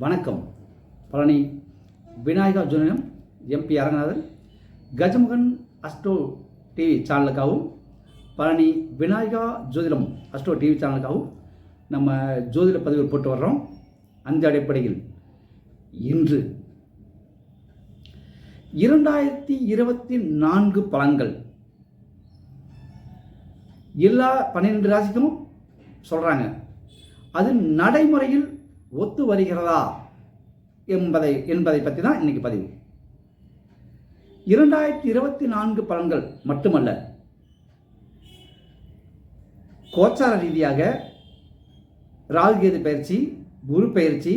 வணக்கம். Palani Vinayaka ஜோனியம் MP Aranganathan Gajamukhan astro TV சேனலுக்காகவும் Palani Vinayaka ஜோதிடம் astro TV சேனலுக்காகவும் நம்ம ஜோதிட பதிவு போட்டு வர்றோம். அந்த அடிப்படையில் இன்று இரண்டாயிரத்தி இருபத்தி நான்கு பலன்கள். எல்லா பன்னிரெண்டு ராசிக்கும் சொல்கிறாங்க அது நடைமுறையில் ஒத்து வருகிறதா என்பதை என்பதை பற்றி தான் இன்னைக்கு பதிவு. இரண்டாயிரத்தி இருபத்தி நான்கு பலன்கள் மட்டுமல்ல கோச்சார ரீதியாக ராகுகேது பயிற்சி குரு பயிற்சி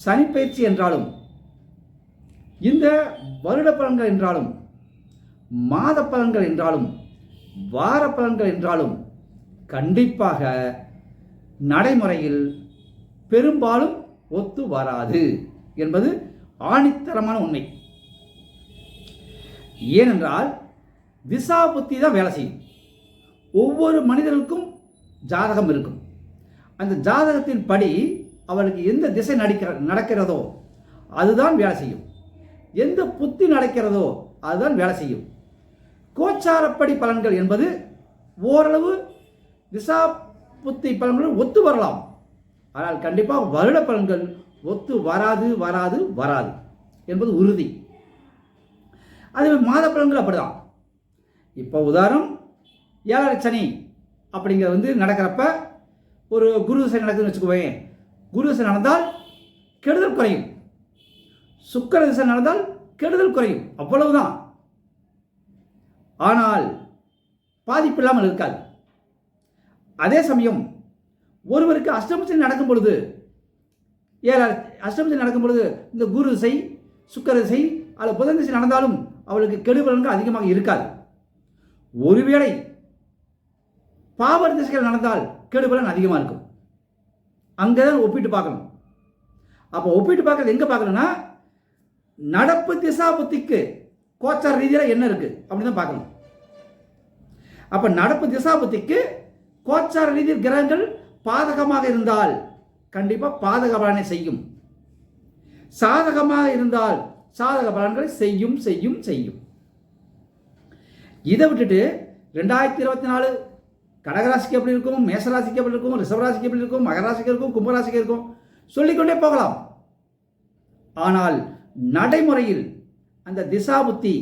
சனி பயிற்சி என்றாலும் இந்த வருட பலன்கள் என்றாலும் மாத பலன்கள் என்றாலும் வார பலன்கள் என்றாலும் கண்டிப்பாக நடைமுறையில் பெரும்பாலும் ஒத்து வராது என்பது ஆணித்தரமான உண்மை. ஏனென்றால் திசா புத்தி தான் வேலை செய்யும். ஒவ்வொரு மனிதனுக்கும் ஜாதகம் இருக்கும். அந்த ஜாதகத்தின் படி அவருக்கு எந்த திசை நடிக்கிற நடக்கிறதோ அதுதான் வேலை செய்யும். எந்த புத்தி நடக்கிறதோ அதுதான் வேலை செய்யும். கோச்சாரப்படி பலன்கள் என்பது ஓரளவு திசா புத்தி பலன்கள் ஒத்து வரலாம். ஆனால் கண்டிப்பாக வருட பலன்கள் ஒத்து வராது வராது வராது என்பது உறுதி. அதே மாத பலன்கள் அப்படிதான். இப்போ உதாரணம் ஏழரை சனி அப்படிங்கிறது வந்து நடக்கிறப்ப ஒரு குரு திசை நடக்குதுன்னு வச்சுக்குவேன். குரு திசை நடந்தால் கெடுதல் குறையும். சுக்கர திசை நடந்தால் கெடுதல் குறையும். அவ்வளவுதான். ஆனால் பாதிப்பு இல்லாமல் இருக்காது. அதே சமயம் ஒருவருக்கு அஷ்டமத்தில் நடக்கும் பொழுது ஏழா அஷ்டமத்தில் நடக்கும் பொழுது இந்த குரு திசை சுக்கர திசை அல்லது புதன் திசை நடந்தாலும் அவளுக்கு கெடுபலன்கள் அதிகமாக இருக்காது. ஒருவேளை பாவர் திசைகள் நடந்தால் கெடுபலன் அதிகமாக இருக்கும். அங்கே தான் ஒப்பிட்டு பார்க்கணும். அப்போ ஒப்பிட்டு பார்க்கறது எங்கே பார்க்கணும்னா நடப்பு திசா புத்திக்கு கோச்சார ரீதியில் என்ன இருக்குது அப்படின்னு தான் பார்க்கணும். அப்போ நடப்பு திசா புத்திக்கு கோச்சார ரீதியில் கிரகங்கள் பாதகமாக இருந்தால் கண்டிப்பாக பாதக பலனை செய்யும். சாதகமாக இருந்தால் சாதக பலன்களை செய்யும் செய்யும் செய்யும். இதை விட்டுட்டு ரெண்டாயிரத்தி இருபத்தி நாலு கடகராசிக்கு எப்படி இருக்கும்? மேசராசிக்கு எப்படி இருக்கும்? ரிஷபராசிக்கு எப்படி இருக்கும்? மகராசிக்கு இருக்கும்? கும்பராசிக்கு இருக்கும்? சொல்லிக்கொண்டே போகலாம். ஆனால் நடைமுறையில் அந்த திசா புத்தி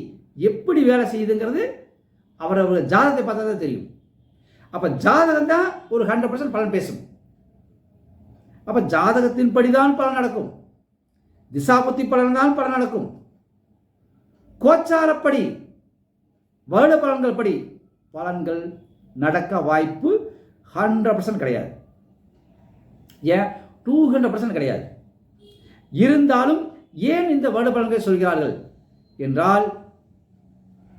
எப்படி வேலை செய்யுதுங்கிறது அவரவர் ஜாதகத்தை பார்த்தா தான் தெரியும். அப்போ ஜாதகம் தான் ஒரு ஹண்ட்ரட் பர்சன்ட் பலன் பேசும். அப்போ ஜாதகத்தின்படி தான் பலன் நடக்கும். திசாபுத்தி பலன் தான் பலன் நடக்கும். கோச்சாரப்படி வருட பலன்கள் படி பலன்கள் நடக்க வாய்ப்பு ஹண்ட்ரட் பர்சன்ட் கிடையாது. ஏன்? டூ ஹண்ட்ரட் பர்சன்ட் கிடையாது. இருந்தாலும் ஏன் இந்த வருட பலன்களை சொல்கிறார்கள் என்றால்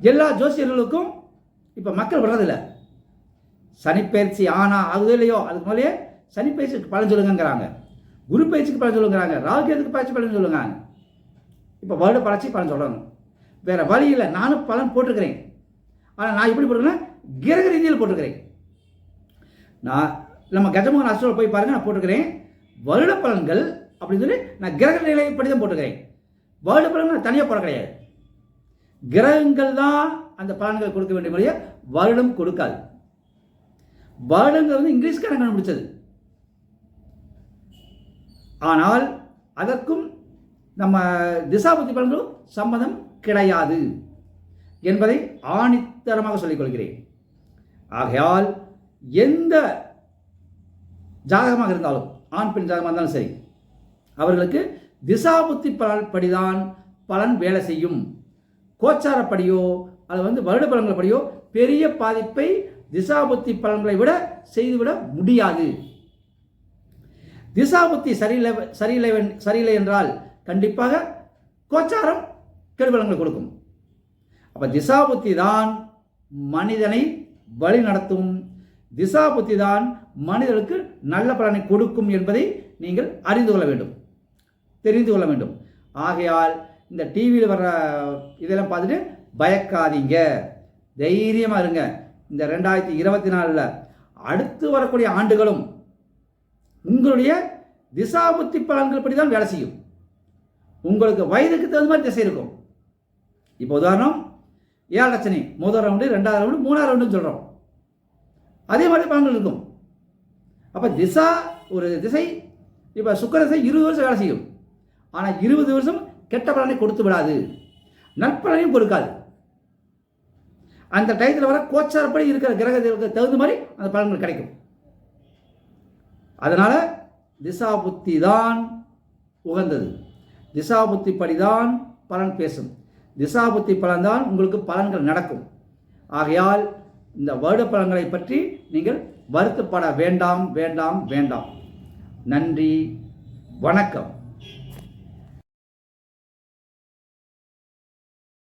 எல்லா ஜோசியர்களுக்கும் இப்போ மக்கள் வர்றதில்லை. சனிப்பயிற்சி ஆனா ஆகுதோ இல்லையோ அதுக்கு மேலேயே சனிப்பயிற்சிக்கு பலன் சொல்லுங்கிறாங்க குரு பயிற்சிக்கு பலன் சொல்லுங்கிறாங்க. ராகுகேதுக்கு பயிற்சி பலன் சொல்லுங்க இப்போ வருட பழச்சி பலன் சொல்லணும். வேற வழி இல்லை. நானும் பலன் போட்டிருக்கிறேன். ஆனால் நான் எப்படி போட்டிருக்கேன்னா கிரக ரீதியில் போட்டிருக்கிறேன். நான் நம்ம கஜமோகன் அஸ்ட்ரோல் போய் பாருங்க நான் போட்டிருக்கிறேன். வருட பலன்கள் அப்படின்னு சொல்லி நான் கிரக நிலைப்படி தான் போட்டிருக்கிறேன். வருட பலன்கள் நான் தனியாக போட கிடையாது. கிரகங்கள் தான் அந்த பலன்கள் கொடுக்க வேண்டிய முறையை வருடம் கொடுக்காது. வருடங்கள் வந்து இங்கிலீஷ்காரன் கண்டுபிடிச்சது. ஆனால் அதற்கும் நம்ம திசாபுத்தி பலன்களும் சம்மதம் கிடையாது என்பதை ஆணித்தரமாக சொல்லிக் கொள்கிறேன் ஆகையால் எந்த ஜாதகமாக இருந்தாலும் ஆண் பெண் ஜாதகமாக இருந்தாலும் சரி அவர்களுக்கு திசாபுத்தி பலன் படிதான் பலன் வேலை செய்யும். கோச்சாரப்படியோ அது வந்து வருட பலன்கள் படியோ பெரிய பாதிப்பை திசாபுத்தி பலன்களை விட செய்துவிட முடியாது. திசாபுத்தி சரியில்லை சரியில்லை சரியில்லை என்றால் கண்டிப்பாக கோச்சாரம் கெடுபலங்களை கொடுக்கும். அப்போ திசாபுத்தி தான் மனிதனை வழி நடத்தும். திசாபுத்தி தான் மனிதனுக்கு நல்ல பலனை கொடுக்கும் என்பதை நீங்கள் அறிந்து கொள்ள வேண்டும். தெரிந்து கொள்ள வேண்டும். ஆகையால் இந்த டிவியில் வர்ற இதெல்லாம் பார்த்துட்டு பயக்காதீங்க. தைரியமாக இருங்க. இந்த ரெண்டாயிரத்தி இருபத்தி நாலில் அடுத்து வரக்கூடிய ஆண்டுகளும் உங்களுடைய திசா புத்தி பலன்கள் படி தான் வேலை செய்யும். உங்களுக்கு வயதுக்கு தகுந்த மாதிரி திசை இருக்கும். இப்போ உதாரணம் ஏழு லட்சணி முதல் ரவுண்டு ரெண்டாவது ரவுண்டு மூணாவது ரவுண்டுன்னு சொல்கிறோம் அதே மாதிரி பலன்கள் இருக்கும். அப்போ திசா ஒரு திசை இப்போ சுக்கர திசை இருபது வருஷம் வேலை செய்யும். ஆனால் இருபது வருஷம் கெட்ட பலனை கொடுத்து விடாது. நற்பலனையும் கொடுக்காது. அந்த டயத்தில் வர கோச்சாரப்படி இருக்கிற கிரகத்திற்கு தகுந்த மாதிரி அந்த பலன்கள் கிடைக்கும். அதனால் திசா புத்தி தான் உகந்தது. திசா புத்தி படிதான் பலன் பேசும். திசா புத்தி பலன் தான் உங்களுக்கு பலன்கள் நடக்கும். ஆகையால் இந்த வருட பலன்களை பற்றி நீங்கள் வருத்தப்பட வேண்டாம் வேண்டாம் வேண்டாம். நன்றி வணக்கம்.